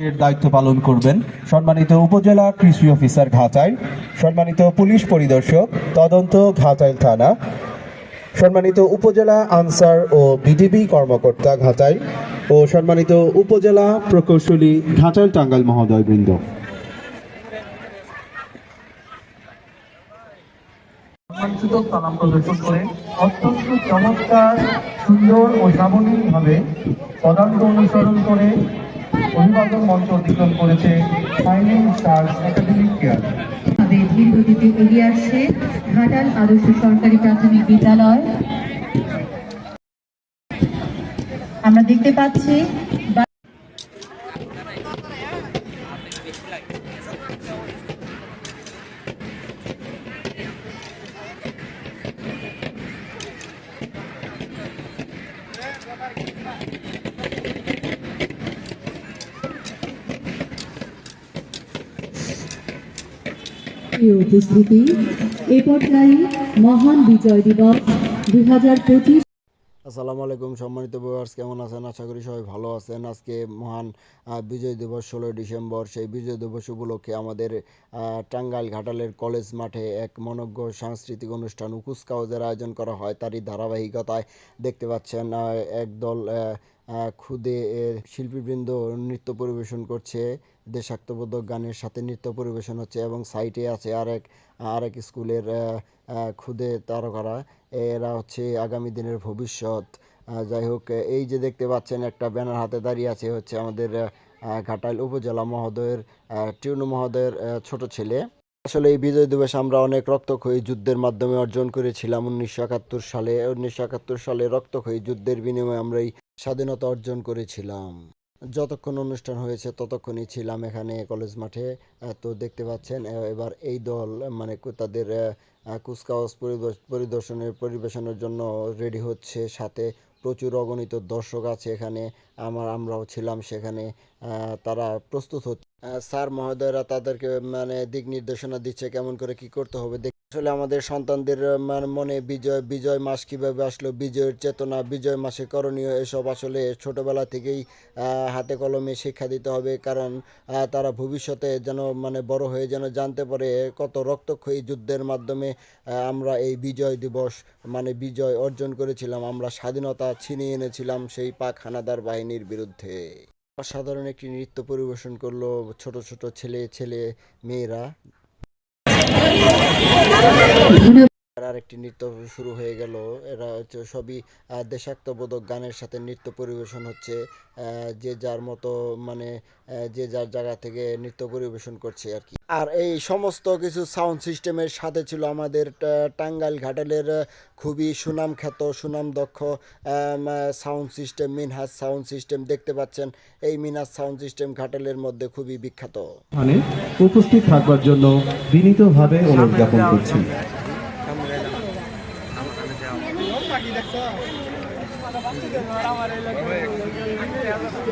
এর দায়িত্ব পালন করবেন সম্মানিত উপজেলা কৃষি অফিসার ঘাটাইল, সম্মানিত পুলিশ পরিদর্শক, তদন্ত ঘাটাইল থানা, সম্মানিত উপজেলা আনসার ও বিডিবি কর্মকর্তা ঘাটাইল ও সম্মানিত উপজেলা প্রকৌশলী ঘাটাইল টাঙ্গাইল মহোদয় বৃন্দ সম্মানসূচক অত্যন্ত চমৎকার, সুন্দর ও সাবলীলভাবে পদাঙ্ক অনুসরণ করে অভিবাদন মঞ্চ অতিক্রম করেছে ফাইনিং স্টার্স একাডেমিক কেয়ার এগিয়ে আসছে ঘাটাল আদর্শ সরকারি প্রাথমিক বিদ্যালয়। আমরা দেখতে পাচ্ছি প্রিয় উপস্থিতি, এ পর্যায়ে মহান বিজয় দিবস দুই হাজার পঁচিশ। আসসালামু আলাইকুম সম্মানিত ভিউয়ার্স কেমন আছেন? আশা করি সবাই ভালো আছেন। আজকে মহান বিজয় দিবস ষোলোই ডিসেম্বর। সেই বিজয় দিবস উপলক্ষে আমাদের টাঙ্গাইল ঘাটালের কলেজ মাঠে এক মনজ্ঞ সাংস্কৃতিক অনুষ্ঠান উকুসকাউজের আয়োজন করা হয়। তারই ধারাবাহিকতায় দেখতে পাচ্ছেন একদল খুদে শিল্পীবৃন্দ নৃত্য পরিবেশন করছে। দেশাত্মবোধক গানের সাথে নৃত্য পরিবেশন হচ্ছে এবং সাইটে আছে আরেক আরেক স্কুলের খুদে তারকারা। এরা হচ্ছে আগামী দিনের ভবিষ্যৎ। যাই হোক, এই যে দেখতে পাচ্ছেন, একটা ব্যানার হাতে দাঁড়িয়ে আছে হচ্ছে আমাদের ঘাটাইল উপজেলা মহোদয়ের টিউনু মহোদয়ের ছোট ছেলে। আসলে এই বিজয় দিবস আমরা অনেক রক্তক্ষয়ী যুদ্ধের মাধ্যমে অর্জন করেছিলাম। উনিশশো একাত্তর সালে, উনিশশো একাত্তর সালে রক্তক্ষয়ী যুদ্ধের বিনিময়ে আমরা এই স্বাধীনতা অর্জন করেছিলাম। যতক্ষণ অনুষ্ঠান হয়েছে ততক্ষণই ছিলাম এখানে কলেজ মাঠে। তো দেখতে পাচ্ছেন এবার এই দল মানে তাদের কুচকাওয়াজ পরিদর্শ- পরিদর্শনের, পরিবেশনের জন্য রেডি হচ্ছে। সাথে প্রচুর অগণিত দর্শক আছে এখানে। আমার, আমরাও ছিলাম সেখানে। তারা প্রস্তুত হচ্ছে। স্যার মহোদয়রা তাদেরকে মানে দিক নির্দেশনা দিচ্ছে কেমন করে কি করতে হবে। আসলে আমাদের সন্তানদের মানে মনে বিজয় বিজয় মাস কীভাবে আসলো, বিজয়ের চেতনা, বিজয় মাসে করণীয় এসব আসলে ছোটবেলা থেকেই হাতে কলমে শিক্ষা দিতে হবে। কারণ তারা ভবিষ্যতে যেন মানে বড় হয়ে যেন জানতে পারে কত রক্তক্ষয়ী যুদ্ধের মাধ্যমে আমরা এই বিজয় দিবস মানে বিজয় অর্জন করেছিলাম। আমরা স্বাধীনতা ছিনিয়ে এনেছিলাম সেই পাক হানাদার বাহিনীর বিরুদ্ধে। অসাধারণ একটি নৃত্য পরিবেশন করল ছোট ছোট ছেলে ছেলে মেয়েরা। আর একটি নৃত্য শুরু হয়ে গেল। এরা হচ্ছে সবই দেশাত্মবোধক গানের সাথে নৃত্য পরিবেশন হচ্ছে যে যার মতো মানে যে যার জায়গা থেকে নৃত্য পরিবেশন করছে আর কি। আর এই সমস্ত কিছু সাউন্ড সিস্টেমের সাথে ছিল আমাদের টাঙ্গাইল ঘাটালের খুবই সুনাম খ্যাত সুনাম দক্ষ sound system Minhaj sound system দেখতে পাচ্ছেন। এই মিনহাজ সাউন্ড সিস্টেম ঘাটালের মধ্যে খুবই বিখ্যাত। মানে উপস্থিত থাকবার জন্য বিনীতভাবে অনুরোধ জ্ঞাপন করছি